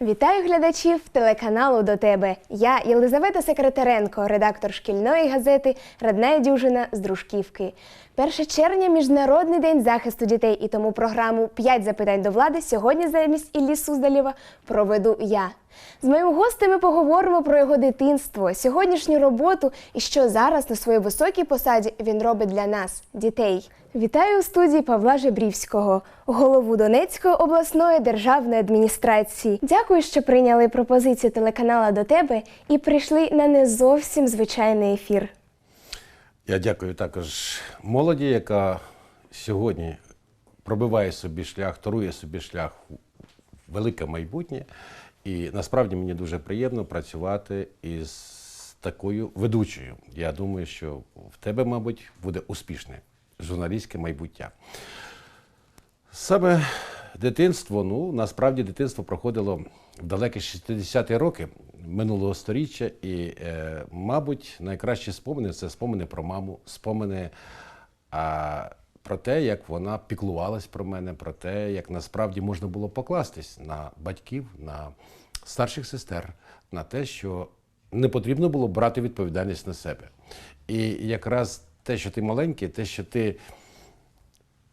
Вітаю глядачів телеканалу до тебе. Я Єлизавета Секретаренко, редактор шкільної газети Радна дюжина з Дружківки. 1 червня міжнародний день захисту дітей, і тому програму «5 запитань до влади сьогодні замість Іллі Суздалєва проведу я. З моїм гостем ми поговоримо про його дитинство, сьогоднішню роботу і що зараз на своїй високій посаді він робить для нас, дітей. Вітаю у студії Павла Жебрівського, голову Донецької обласної державної адміністрації. Дякую, що прийняли пропозицію телеканала до тебе і прийшли на не зовсім звичайний ефір. Я дякую також молоді, яка сьогодні пробиває собі шлях, торує собі шлях велике майбутнє. І насправді мені дуже приємно працювати із такою ведучою. Я думаю, що в тебе, мабуть, буде успішне журналістське майбуття. Саме дитинство, ну насправді дитинство проходило в далекі 60-ті роки минулого століття, і, е, мабуть, найкращі спомини це спомини про маму, спомини а, про те, як вона піклувалась про мене, про те, як насправді можна було покластись на батьків, на старших сестер, на те, що не потрібно було брати відповідальність на себе. І якраз те, що ти маленький, те, що ти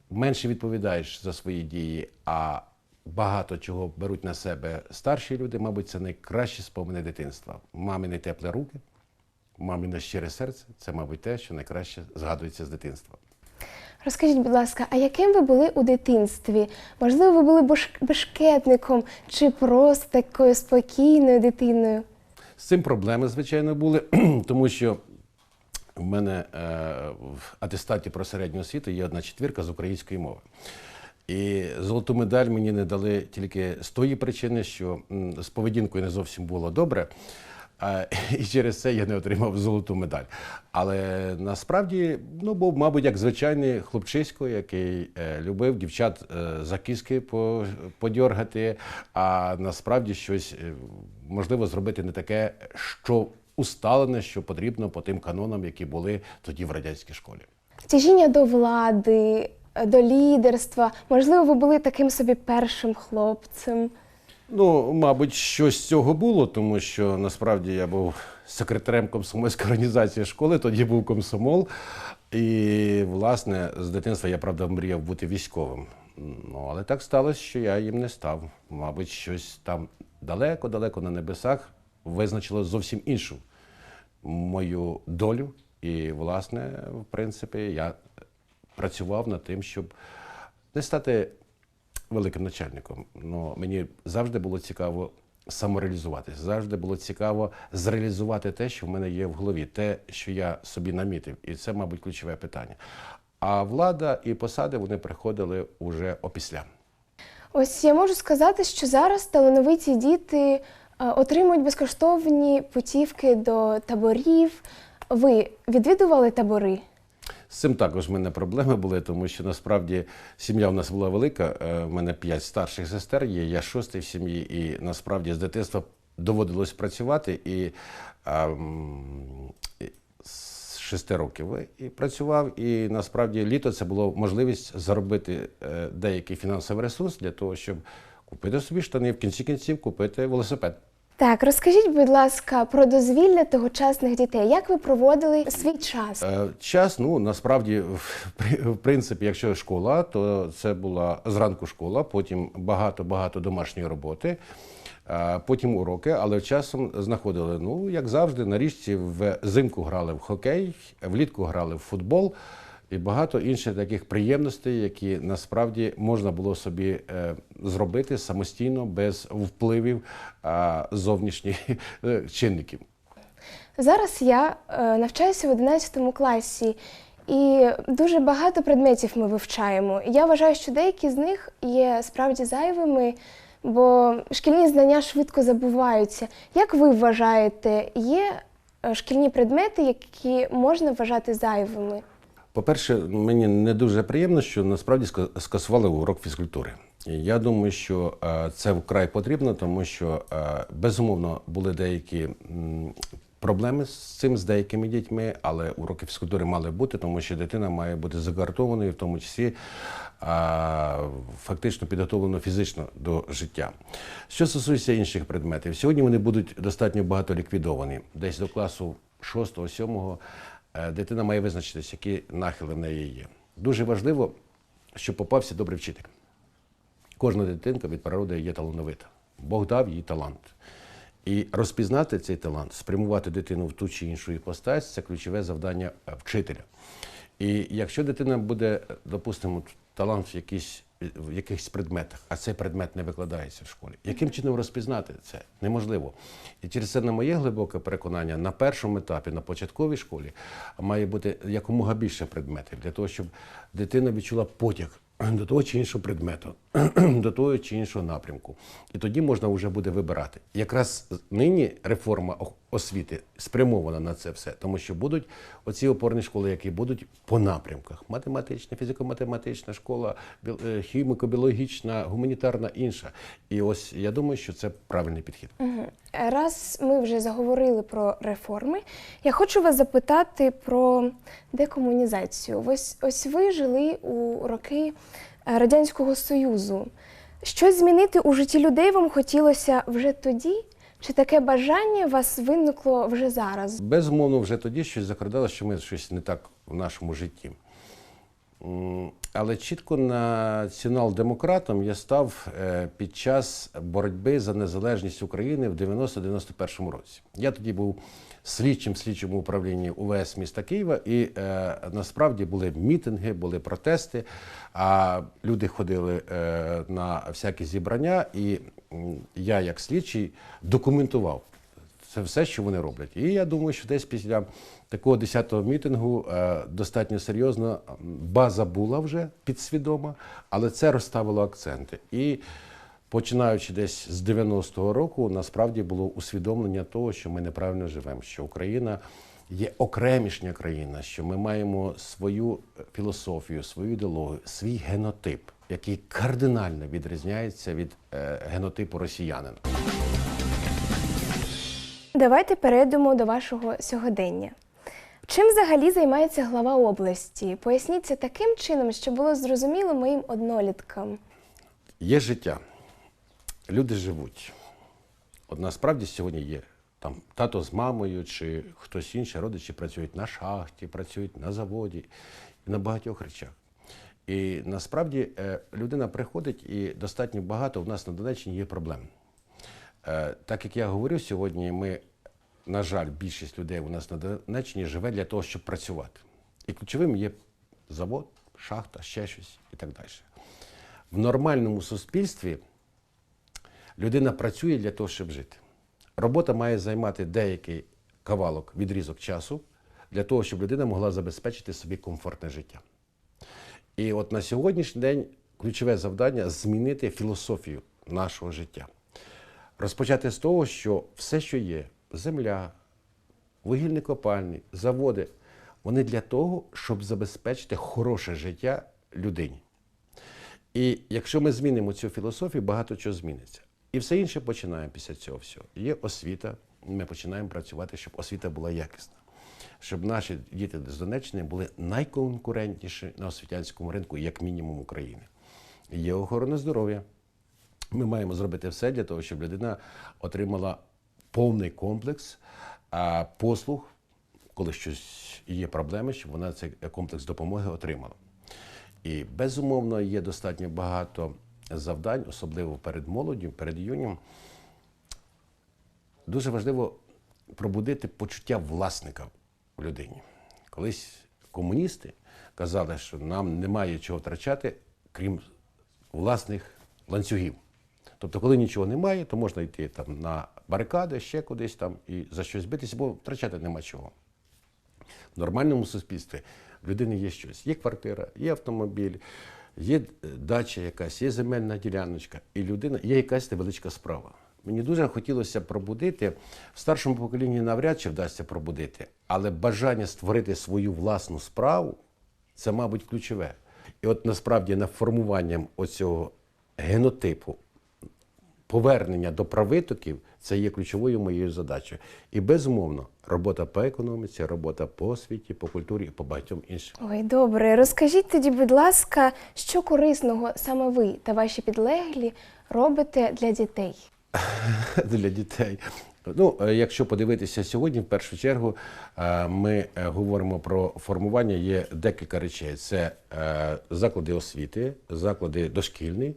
менше відповідаєш за свої дії, а багато чого беруть на себе старші люди, мабуть, це найкращі спомини дитинства. Мамині теплі руки, мамине щире серце це, мабуть, те, що найкраще згадується з дитинства. Розкажіть, будь ласка, а яким ви були у дитинстві? Можливо, ви були бешкетником чи просто такою спокійною дитиною? З цим проблеми, звичайно, були, тому що в мене е, в атестаті про середню освіту є одна четвірка з української мови. І золоту медаль мені не дали тільки з тої причини, що з поведінкою не зовсім було добре. І через це я не отримав золоту медаль. Але насправді ну, був, мабуть, як звичайний хлопчисько, який е, любив дівчат е, за кіски подьоргати, а насправді щось е, можливо зробити не таке, що усталене, що потрібно по тим канонам, які були тоді в радянській школі. Тяжіння до влади, до лідерства. Можливо, ви були таким собі першим хлопцем. Ну, мабуть, щось з цього було, тому що насправді я був секретарем комсомольської організації школи, тоді був комсомол. І, власне, з дитинства я правда мріяв бути військовим. Ну, але так сталося, що я їм не став. Мабуть, щось там далеко-далеко на небесах визначило зовсім іншу мою долю. І, власне, в принципі, я працював над тим, щоб не стати великим начальником. Ну, мені завжди було цікаво самореалізуватися. Завжди було цікаво зреалізувати те, що в мене є в голові, те, що я собі намітив. І це, мабуть, ключове питання. А влада і посади вони приходили уже опісля. Ось я можу сказати, що зараз талановиті діти отримують безкоштовні путівки до таборів. Ви відвідували табори? З цим також в мене проблеми були, тому що насправді сім'я в нас була велика. е, В мене п'ять старших сестер є, я шостий в сім'ї, і насправді з дитинства доводилось працювати і. а, з шести років і працював. І насправді літо це було можливість заробити е, деякий фінансовий ресурс для того, щоб купити собі штани, в кінці кінців купити велосипед. Так, розкажіть, будь ласка, про дозвілля тогочасних дітей. Як ви проводили свій час? Е, Час, ну насправді, в принципі, якщо школа, то це була зранку школа, потім багато-багато домашньої роботи, е, потім уроки, але часом знаходили, ну, як завжди, на річці взимку грали в хокей, влітку грали в футбол. І багато інших таких приємностей, які насправді можна було собі е, зробити самостійно без впливів зовнішніх е, чинників. Зараз я е, навчаюся в 11 класі, і дуже багато предметів ми вивчаємо. Я вважаю, що деякі з них є справді зайвими, бо шкільні знання швидко забуваються. Як ви вважаєте, є шкільні предмети, які можна вважати зайвими? По-перше, мені не дуже приємно, що насправді скасували урок фізкультури. Я думаю, що е, це вкрай потрібно, тому що е, безумовно були деякі проблеми з цим з деякими дітьми, але уроки фізкультури мали бути, тому що дитина має бути загартованою, в тому числі фактично підготовлено фізично до життя. Що стосується інших предметів, сьогодні вони будуть достатньо багато ліквідовані. Десь до класу 6-7 е, дитина має визначитися, які нахили в неї є. Дуже важливо, щоб попався добрий вчитель. Кожна дитинка від природи є талановита. Бог дав їй талант. І розпізнати цей талант, спрямувати дитину в ту чи іншу іпостась це ключове завдання е, вчителя. І якщо дитина буде, допустимо, талант в, якійсь, в якихось предметах, а цей предмет не викладається в школі, яким чином розпізнати це? Неможливо. І через це, на моє глибоке переконання, на першому етапі, на початковій школі, має бути якомога більше предметів для того, щоб дитина відчула потяг до того чи іншого предмету, до того чи іншого напрямку. І тоді можна вже буде вибирати. Якраз нині реформа освіти спрямована на це все, тому що будуть оці опорні школи, які будуть по напрямках: математична, фізико-математична школа, е, хіміко-біологічна, гуманітарна інша. І ось я думаю, що це правильний підхід. Раз ми вже заговорили про реформи, я хочу вас запитати про декомунізацію. Ось ось ви жили у роки Радянського Союзу. Щось змінити у житті людей вам хотілося вже тоді? Чи таке бажання у вас виникло вже зараз? Безумовно, вже тоді щось закрадало, що ми щось не так в нашому житті. Але чітко націонал-демократом я став е, під час боротьби за незалежність України в 90-91 році. Я тоді був слідчим в слідчому управлінні УВС міста Києва, і е, насправді були мітинги, були протести, а люди ходили е, на всякі зібрання, і я, як слідчий, документував це все, що вони роблять. І я думаю, що десь після такого 10-го мітингу е, достатньо серйозно база була вже підсвідома, але це розставило акценти. І починаючи десь з 90-го року, насправді було усвідомлення того, що ми неправильно живемо, що Україна. Є окремішня країна, що ми маємо свою філософію, свою ідеологію, свій генотип, який кардинально відрізняється від е, генотипу росіянина. Давайте перейдемо до вашого сьогодення. Чим взагалі займається глава області? Поясніть це таким чином, щоб було зрозуміло моїм одноліткам. Є життя, люди живуть. От насправді сьогодні є там тато з мамою чи хтось інший, родичі працюють на шахті, працюють на заводі на багатьох речах. І насправді е, людина приходить і достатньо багато в нас на Донеччині є проблем. Е, Так як я говорю сьогодні, ми, на жаль, більшість людей у нас на Донеччині живе для того, щоб працювати. І ключовим є завод, шахта, ще щось і так далі. В нормальному суспільстві людина працює для того, щоб жити. Робота має займати деякий кавалок, відрізок часу для того, щоб людина могла забезпечити собі комфортне життя. І от на сьогоднішній день ключове завдання змінити філософію нашого життя. Розпочати з того, що все, що є, земля, вугільні копальні, заводи, вони для того, щоб забезпечити хороше життя людині. І якщо ми змінимо цю філософію, багато чого зміниться. І все інше починаємо після цього всього. Є освіта, ми починаємо працювати, щоб освіта була якісна. Щоб наші діти з Донеччини були найконкурентніші на освітянському ринку, як мінімум України. Є охорона здоров'я. Ми маємо зробити все для того, щоб людина отримала повний комплекс послуг, коли щось є проблеми, щоб вона цей комплекс допомоги отримала. І безумовно є достатньо багато завдань, особливо перед молоддю, перед юнім. Дуже важливо пробудити почуття власника в людині. Колись комуністи казали, що нам немає чого втрачати, крім власних ланцюгів. Тобто, коли нічого немає, то можна йти там на барикади, ще кудись там і за щось битися, бо втрачати нема чого. В нормальному суспільстві в людини є щось. Є квартира, є автомобіль, є е, дача якась, є земельна діляночка, і людина є якась невеличка справа. Мені дуже хотілося пробудити. В старшому поколінні навряд чи вдасться пробудити, але бажання створити свою власну справу це, мабуть, ключове. І от насправді над формуванням оцього генотипу повернення до правитоків це є ключовою моєю задачею. І безумовно, робота по економіці, робота по освіті, по культурі і по багатьом іншим. Ой, добре, розкажіть тоді, будь ласка, що корисного саме ви та ваші підлеглі робите для дітей? для дітей. Ну, е, якщо подивитися сьогодні, в першу чергу е, ми е, говоримо про формування. Є декілька речей: це заклади освіти, заклади дошкільні,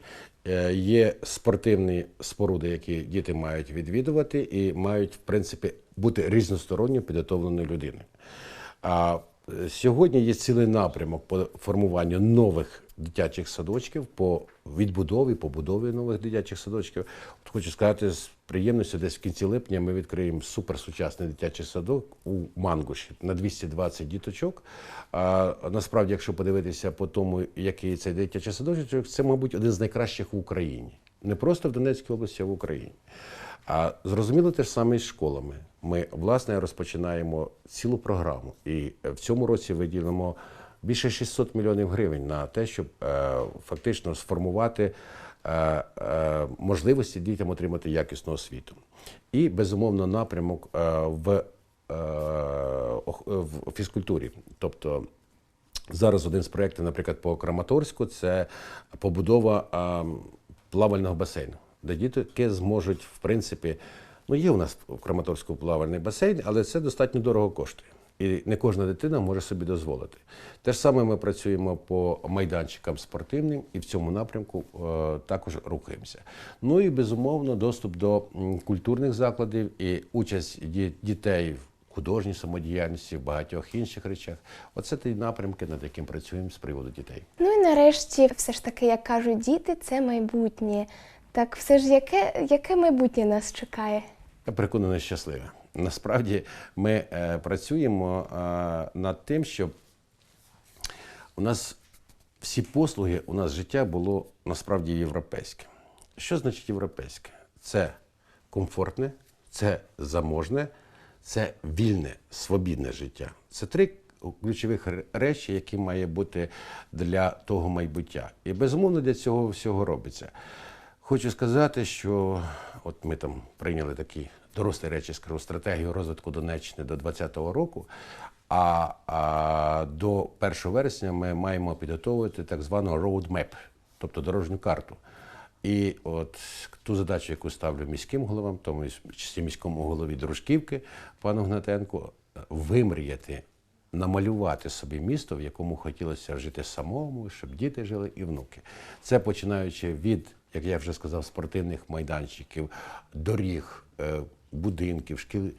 є спортивні споруди, які діти мають відвідувати, і мають, в принципі, бути різносторонньо підготовленою людиною. А сьогодні є цілий напрямок по формуванню нових дитячих садочків, по відбудові, побудові нових дитячих садочків. От хочу сказати з приємністю, десь в кінці липня ми відкриємо суперсучасний дитячий садок у Мангуші на 220 діточок. А насправді, якщо подивитися по тому, який цей дитячий садочок, це, мабуть, один з найкращих в Україні. Не просто в Донецькій області, а в Україні. А зрозуміло те ж саме і з школами. Ми власне розпочинаємо цілу програму, і в цьому році виділимо більше 600 мільйонів гривень на те, щоб е, фактично сформувати е, е, можливості дітям отримати якісну освіту. І безумовно напрямок в, в фізкультурі, тобто. Зараз один з проєктів, наприклад, по Краматорську, це побудова а, плавального басейну, де дітки зможуть, в принципі, ну є у нас в Краматорську плавальний басейн, але це достатньо дорого коштує. І не кожна дитина може собі дозволити. Те ж саме ми працюємо по майданчикам спортивним і в цьому напрямку е, також рухаємося. Ну і безумовно доступ до культурних закладів і участь ді- дітей в художній самодіяльності, в багатьох інших речах. Оце ті напрямки, над яким працюємо з приводу дітей. Ну і нарешті, все ж таки, як кажуть діти, це майбутнє. Так все ж яке, яке майбутнє нас чекає? Я переконаний щасливе. Насправді ми е, працюємо е, над тим, щоб у нас всі послуги, у нас життя було насправді європейське. Що значить європейське? Це комфортне, це заможне, це вільне, свобідне життя. Це три ключових речі, які має бути для того майбуття. І безумовно для цього всього робиться. Хочу сказати, що от ми там прийняли такі дорослі речі, скажу, стратегію розвитку Донеччини до 2020 року. А, а до 1 вересня ми маємо підготовити так звану roadmap, тобто дорожню карту. І от ту задачу, яку ставлю міським головам, тому числі міському голові Дружківки, пану Гнатенку, вимріяти, намалювати собі місто, в якому хотілося жити самому, щоб діти жили і внуки. Це починаючи від, як я вже сказав, спортивних майданчиків, доріг, е, будинків, шкіл,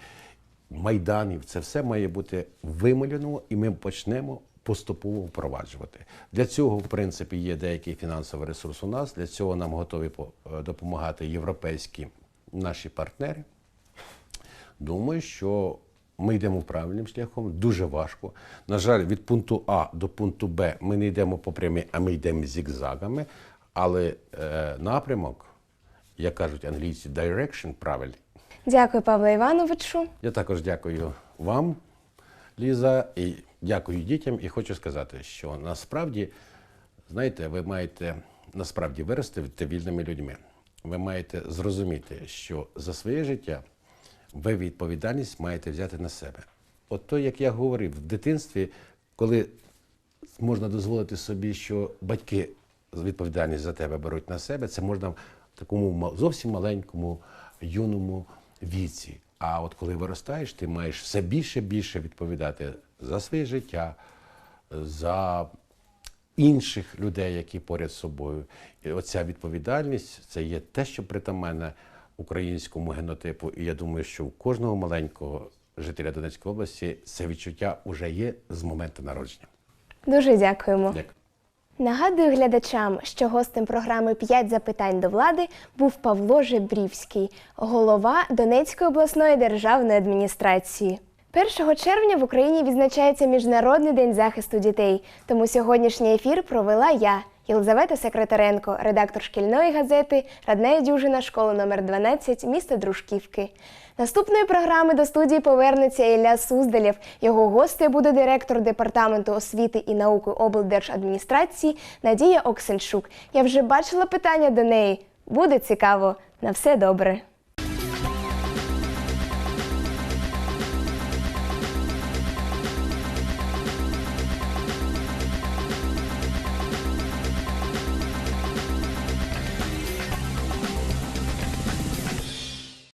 майданів. Це все має бути вималювано, і ми почнемо поступово впроваджувати. Для цього, в принципі, є деякий фінансовий ресурс у нас. Для цього нам готові е, допомагати європейські наші партнери. Думаю, що ми йдемо правильним шляхом, дуже важко. На жаль, від пункту А до пункту Б ми не йдемо по прямій, а ми йдемо зігзагами. Але е, напрямок, як кажуть англійці, direction правильний. Дякую, Павло Івановичу. Я також дякую вам, Ліза, і дякую дітям. І хочу сказати, що насправді, знаєте, ви маєте насправді вирости вільними людьми. Ви маєте зрозуміти, що за своє життя ви відповідальність маєте взяти на себе. От то, як я говорив, в дитинстві, коли можна дозволити собі, що батьки відповідальність за тебе беруть на себе, це можна в такому зовсім маленькому, юному віці. А от коли виростаєш, ти маєш все більше і більше відповідати за своє життя, за інших людей, які поряд з собою. І оця відповідальність це є те, що притаманне українському генотипу. І я думаю, що у кожного маленького жителя Донецької області це відчуття вже є з моменту народження. Дуже дякуємо. Дякую. Нагадую глядачам, що гостем програми «5 запитань до влади був Павло Жебрівський, голова Донецької обласної державної адміністрації. 1 червня в Україні відзначається Міжнародний день захисту дітей. Тому сьогоднішній ефір провела я, Єлизавета Секретаренко, редактор шкільної газети Радна дюжина школи номер 12 міста Дружківки. Наступної програми до студії повернеться Ілля Суздалєв. Його гостею буде директор департаменту освіти і науки облдержадміністрації Надія Оксенчук. Я вже бачила питання до неї. Буде цікаво. На все добре.